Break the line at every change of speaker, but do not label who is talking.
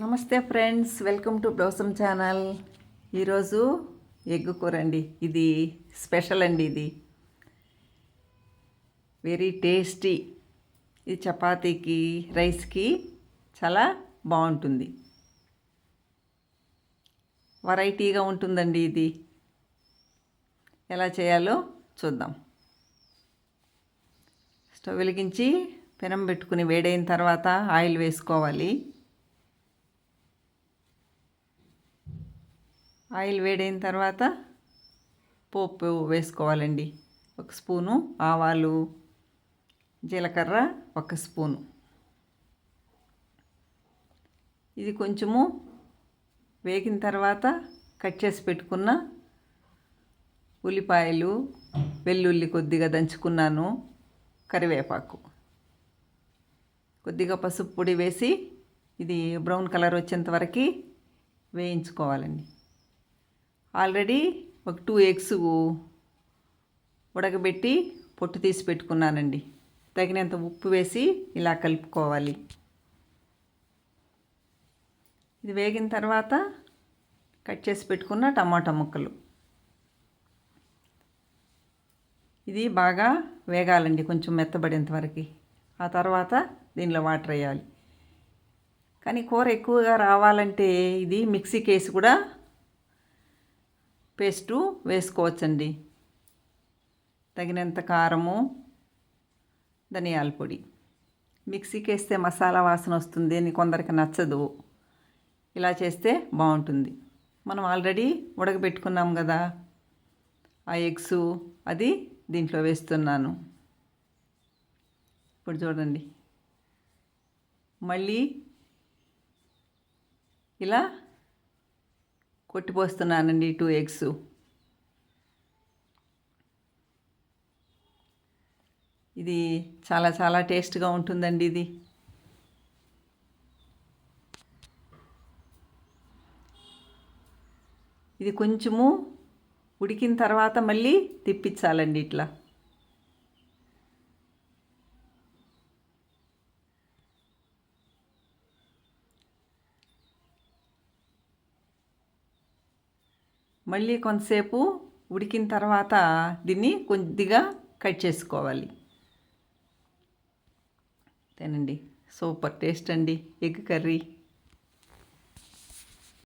నమస్తే friends welcome to Blossom channel. ఈరోజు egg కూర అండి ఇది స్పెషల్ అండి ఇది. Very tasty. ఇది చపాతీకి రైస్కి చాలా బాగుంటుంది. వెరైటీగా ఉంటుందండి ఇది. ఎలా చేయాలో చూద్దాం. స్టవ్ వెలిగించి పెనం పెట్టుకుని వేడైన తర్వాత ఆయిల్ వేసుకోవాలి. ఆయిల్ వేడైన తర్వాత పోపు వేసుకోవాలండి. ఒక స్పూను ఆవాలు జీలకర్ర ఒక స్పూను. ఇది కొంచెము వేగిన తర్వాత కట్ చేసి పెట్టుకున్న ఉల్లిపాయలు వెల్లుల్లి కొద్దిగా దంచుకున్నాను కరివేపాకు. కొద్దిగా పసుపు పొడి వేసి ఇది బ్రౌన్ కలర్ వచ్చేంత వరకు వేయించుకోవాలండి. ఆల్రెడీ ఒక టూ ఎగ్స్ ఉడకబెట్టి పొట్టు తీసి పెట్టుకున్నానండి. తగినంత ఉప్పు వేసి ఇలా కలుపుకోవాలి. ఇది వేగిన తర్వాత కట్ చేసి పెట్టుకున్న టమాటా ముక్కలు. ఇది బాగా వేగాలండి కొంచెం మెత్తబడేంత వరకు. ఆ తర్వాత దీనిలో వాటర్ వేయాలి. కానీ కూర ఎక్కువగా రావాలంటే ఇది మిక్సీ కేసు కూడా పేస్టు వేసుకోవచ్చండి. తగినంత కారము ధనియాల పొడి. మిక్సీకి వేస్తే మసాలా వాసన వస్తుంది అని కొందరికి నచ్చదు. ఇలా చేస్తే బాగుంటుంది. మనం ఆల్రెడీ ఉడకబెట్టుకున్నాం కదా. ఆ ఎగ్స్ అది దీంట్లో వేస్తున్నాను. ఇప్పుడు చూడండి. మళ్ళీ ఇలా కొట్టిపోస్తున్నానండి టూ ఎగ్స్. ఇది చాలా చాలా టేస్ట్గా ఉంటుందండి ఇది. ఇది కొంచెము ఉడికిన తర్వాత మళ్ళీ తిప్పించాలండి ఇట్లా. మళ్ళీ కొంతసేపు ఉడికిన తర్వాత దీన్ని కొద్దిగా కట్ చేసుకోవాలి. తినండి సూపర్ టేస్ట్ అండి. Egg curry.